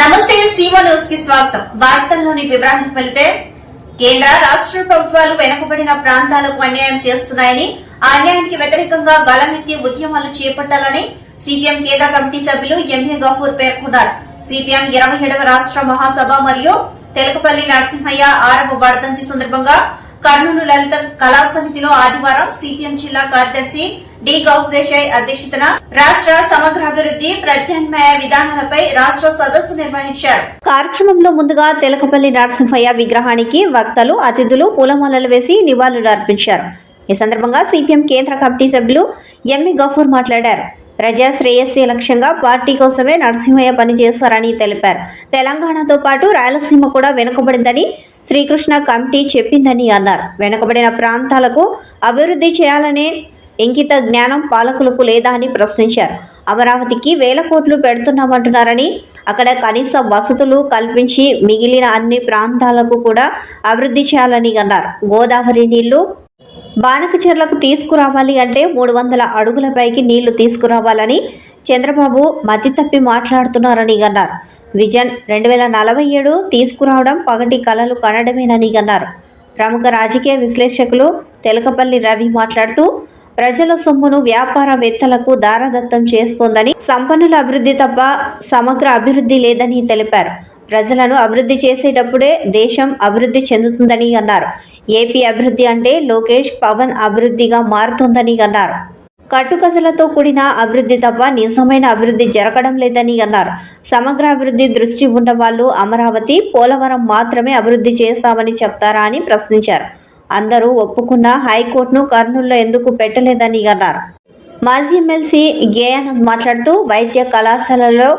నమస్తే సీమా న్యూస్కి స్వాగతం. వార్తల్లోని వివరాలకు వెళితే కేంద్ర రాష్ట్ర ప్రభుత్వాలు వెనుకబడిన ప్రాంతాలకు అన్యాయం చేస్తున్నాయని అన్యాయానికి వ్యతిరేకంగా గళమెత్తి ఉద్యమాలు చేపట్టాలని సిపిఎం కేంద్ర కమిటీ సభ్యులు ఎంఏ గఫూర్ పేర్కొన్నారు. సిపిఎం ఇరవై ఏడవ రాష్ట్ర మహాసభ మరియు తెలకపల్లి నరసింహయ్య ఆరవ వర్ధంతి సందర్భంగా కర్నూలు లలిత కళా సమితిలో ఆదివారం సిపిఎం జిల్లా కార్యదర్శి డి కౌశలేశాయ్ దేశాయ్ అధ్యక్షతన రాష్ట్ర సమగ్రాభివృద్ధి ప్రత్యామ్నాయ విధానాలపై రాష్ట్ర సదస్సు నిర్వహించారు. కార్యక్రమంలో ముందుగా తెలకపల్లి నరసింహయ్య విగ్రహానికి వక్తలు అతిథులు పూలమాలలు వేసి నివాళులు అర్పించారు. ఈ సందర్భంగా సిపిఎం కేంద్ర కమిటీ సభ్యులు ఎంవి గఫూర్ మాట్లాడారు. ప్రజా శ్రేయస్సు లక్ష్యంగా పార్టీ కోసమే నరసింహయ్య పనిచేస్తారని తెలిపారు. తెలంగాణతో పాటు రాయలసీమ కూడా వెనుకబడిందని శ్రీకృష్ణ కమిటీ చెప్పిందని అన్నారు. వెనుకబడిన ప్రాంతాలకు అభివృద్ధి చేయాలనే ఇంకిత జ్ఞానం పాలకులకు లేదా అని ప్రశ్నించారు. అమరావతికి వేల కోట్లు పెడుతున్నామంటున్నారని అక్కడ కనీస వసతులు కల్పించి మిగిలిన అన్ని ప్రాంతాలకు కూడా అభివృద్ధి చేయాలని అన్నారు. గోదావరి నీళ్ళు బాణకచెర్లకు తీసుకురావాలి అంటే మూడు వందల అడుగుల పైకి నీళ్ళు తీసుకురావాలని చంద్రబాబు మతి తప్పి మాట్లాడుతున్నారని అన్నారు. విజన్ రెండు వేల నలభై ఏడు తీసుకురావడం పగటి కళలు కనడమేనని అన్నారు. ప్రముఖ రాజకీయ విశ్లేషకులు తెలకపల్లి రవి మాట్లాడుతూ ప్రజల సొమ్మును వ్యాపారవేత్తలకు దారదత్తం చేస్తోందని సంపన్నుల అభివృద్ధి తప్ప సమగ్ర అభివృద్ధి లేదని తెలిపారు. ప్రజలను అభివృద్ధి చేసేటప్పుడే దేశం అభివృద్ధి చెందుతుందని అన్నారు. ఏపీ అభివృద్ధి అంటే లోకేష్ పవన్ అభివృద్ధిగా మారుతుందని అన్నారు. కట్టుకథలతో కూడిన అభివృద్ధి తప్ప నిజమైన అభివృద్ధి జరగడం లేదని అన్నారు. సమగ్ర అభివృద్ధి దృష్టి ఉన్న వాళ్ళు అమరావతి పోలవరం మాత్రమే అభివృద్ధి చేస్తామని చెప్తారా అని ప్రశ్నించారు. అందరూ ఒప్పుకున్న హైకోర్టును కర్నూలులో ఎందుకు పెట్టలేదని అన్నారు. మాజీ ఎమ్మెల్సీ గేయానంద్ మాట్లాడుతూ వైద్య కళాశాలలో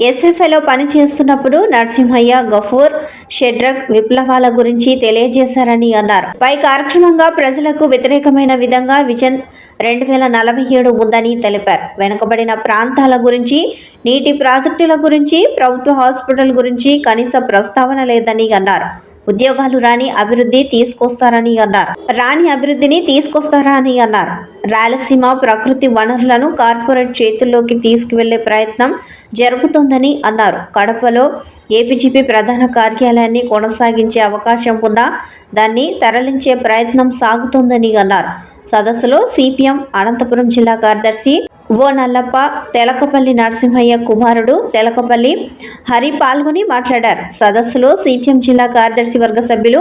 ఎస్ఎఫ్ఐలో పనిచేస్తున్నప్పుడు నరసింహయ్య గఫూర్ షెడ్రక్ విప్లవాల గురించి తెలియజేశారని అన్నారు. పై కార్యక్రమంగా ప్రజలకు వ్యతిరేకమైన విధంగా విజన్ రెండు వేల నలభై ఏడు ఉందని తెలిపారు. వెనుకబడిన ప్రాంతాల గురించి నీటి ప్రాజెక్టుల గురించి ప్రభుత్వ హాస్పిటల్ గురించి కనీస ప్రస్తావన లేదని అన్నారు. ఉద్యోగాలు రాని అభివృద్ధి తీసుకొస్తారని అన్నారు. రాని అభివృద్ధిని తీసుకొస్తారా అని అన్నారు. రాయలసీమ ప్రకృతి వనరులను కార్పొరేట్ చేతుల్లోకి తీసుకువెళ్ళే ప్రయత్నం జరుగుతోందని అన్నారు. కడపలో ఏపీజీపీ ప్రధాన కార్యాలయాన్ని కొనసాగించే అవకాశం ఉన్నా దాన్ని తరలించే ప్రయత్నం సాగుతోందని అన్నారు. సదస్సులో సిపిఎం అనంతపురం జిల్లా కార్యదర్శి ఓ నల్లప్ప తెలకపల్లి నరసింహయ్య కుమారుడు తెలకపల్లి హరి పాల్గొని మాట్లాడారు. సదస్సులో సిపిఎం జిల్లా కార్యదర్శి వర్గ సభ్యులు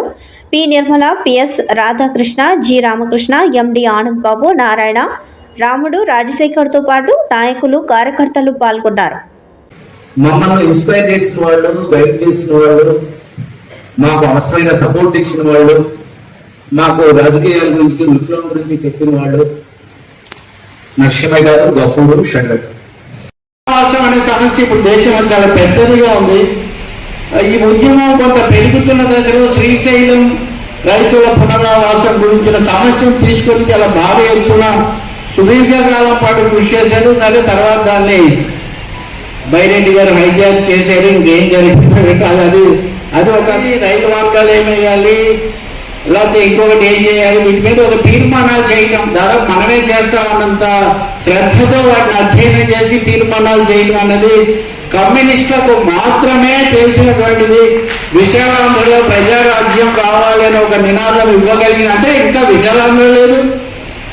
P. Nirmala PS Radhakrishna G. Ramakrishna MD Anand Babu నా నారాయణ రాముడు రాజశేఖర్తో పాటు నాయకులు కార్యకర్తలు పాల్గొన్నారు. మమ్మల్ని ఇన్స్పైర్ చేసిన వాళ్ళు గైడ్ చేసిన వాళ్ళు మాకు అవసరమైన సపోర్ట్ ఇచ్చిన వాళ్ళు మాకు రాజకీయాల గురించి విప్లవం గురించి చెప్పిన వాళ్ళు నరసింహయ్య గారు గఫూరు షండక్ రాష్ట్రం అనే సమస్య ఇప్పుడు దేశంలో చాలా పెద్దదిగా ఉంది. ఈ ఉద్యమం కొంత పెరుగుతున్న దశలో శ్రీశైలం రైతుల పునరావాసం గురించిన సమస్యను తీసుకొని చాలా భారీ ఎత్తున సుదీర్ఘకాలం పాటు కృషి చేశారు సరే తర్వాత దాన్ని బైరెడ్డి గారు హైజాక్ చేశాడు ఇంకేం జరిగిందో అది అది అది రైతు వర్గాలు ఏం ఏమేయాలి లేకపోతే ఇంకొకటి ఏం చేయాలి? వీటి మీద ఒక తీర్మానాలు చేయడం దాదాపు మనమే చేస్తామన్నంత శ్రద్ధతో వాటిని అధ్యయనం చేసి తీర్మానాలు చేయడం అన్నది కమ్యూనిస్టులకు మాత్రమే విశాలాంధ్రలో ప్రజారాజ్యం కావాలని ఒక నినాదం ఇవ్వగలిగిన అంటే ఇంకా విశాలాంధ్ర లేదు.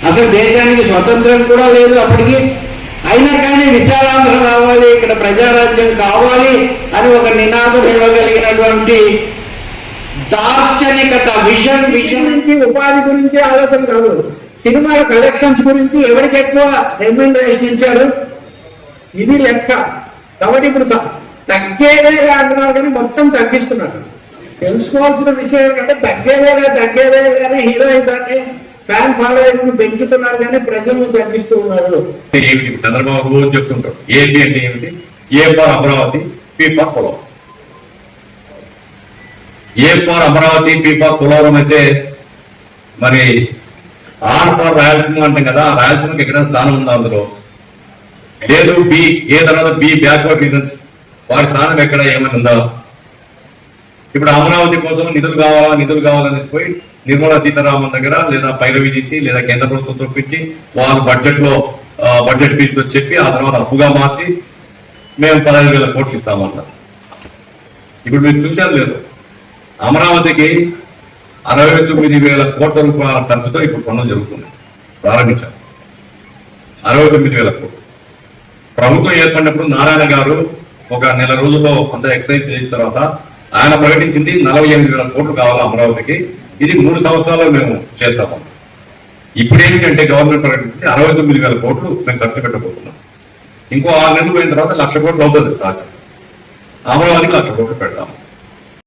అసలు దేశానికి స్వతంత్రం కూడా లేదు అప్పటికి. అయినా కానీ విశాలాంధ్ర రావాలి ఇక్కడ ప్రజారాజ్యం కావాలి అని ఒక నినాదం ఇవ్వగలిగినటువంటి దార్శనికత విషన్ విషన్ నుంచి ఉపాధి గురించి ఆలోచన కాదు. సినిమాల కలెక్షన్స్ గురించి ఎవరికి ఎక్కువ రెమ్యూనరేషన్ ఇచ్చారు? ఇది లెక్క. కాబట్టి ఇప్పుడు తగ్గేదే అంటున్నారు కానీ మొత్తం తగ్గిస్తున్నారు. తెలుసుకోవాల్సిన విషయం ఏంటంటే తగ్గేదేగా తగ్గేదే కానీ హీరో దాన్ని ఫ్యాన్ ఫాలోయింగ్ పెంచుతున్నారు కానీ ప్రజలు తగ్గిస్తూ ఉన్నారు. ఏమిటి? చంద్రబాబు రోజు చెప్తుంటాడు ఏపీ అంటే ఏమిటి? A for Amaravati P for A for Amaravati P కులవరం అయితే మరి ఆర్ ఫార్ రాయలసీమ అంటే కదా ఆ రాయలసీమకి ఎక్కడ స్థానం ఉందా అందులో? లేదు బి ఏ తర్వాత బి బ్యాక్వర్డ్ రీజన్స్. వారి స్థానం ఎక్కడ ఏమైనా ఉందా? ఇప్పుడు అమరావతి కోసం నిధులు కావాలా? నిధులు కావాలని పోయి నిర్మలా సీతారామన్ దగ్గర లేదా పైరవి చేసి లేదా కేంద్ర ప్రభుత్వం తొప్పించి వారు బడ్జెట్లో బడ్జెట్ స్పీచ్లో చెప్పి ఆ తర్వాత అప్పుగా మార్చి మేము పదహైదు వేల కోట్లు ఇస్తామన్నారు. ఇప్పుడు మీరు చూశారు లేదు. అమరావతికి అరవై తొమ్మిది వేల కోట్ల రూపాయల ఖర్చుతో ఇప్పుడు పనులు జరుగుతుంది ప్రారంభించాం అరవై తొమ్మిది వేల కోట్లు. ప్రభుత్వం ఏర్పడినప్పుడు నారాయణ గారు ఒక నెల రోజుల్లో అంత ఎక్సైజ్ చేసిన తర్వాత ఆయన ప్రకటించింది నలభై ఎనిమిది వేల కోట్లు కావాలి అమరావతికి? ఇది మూడు సంవత్సరాలు మేము చేస్తాము ఇప్పుడు గవర్నమెంట్ ప్రకటించింది అరవై తొమ్మిది వేల కోట్లు మేము ఖర్చు పెట్టబోతున్నాం. ఇంకో ఆరు నెలలు పోయిన తర్వాత లక్ష కోట్లు అవుతుంది సార్. అమరావతికి లక్ష కోట్లు పెడతాము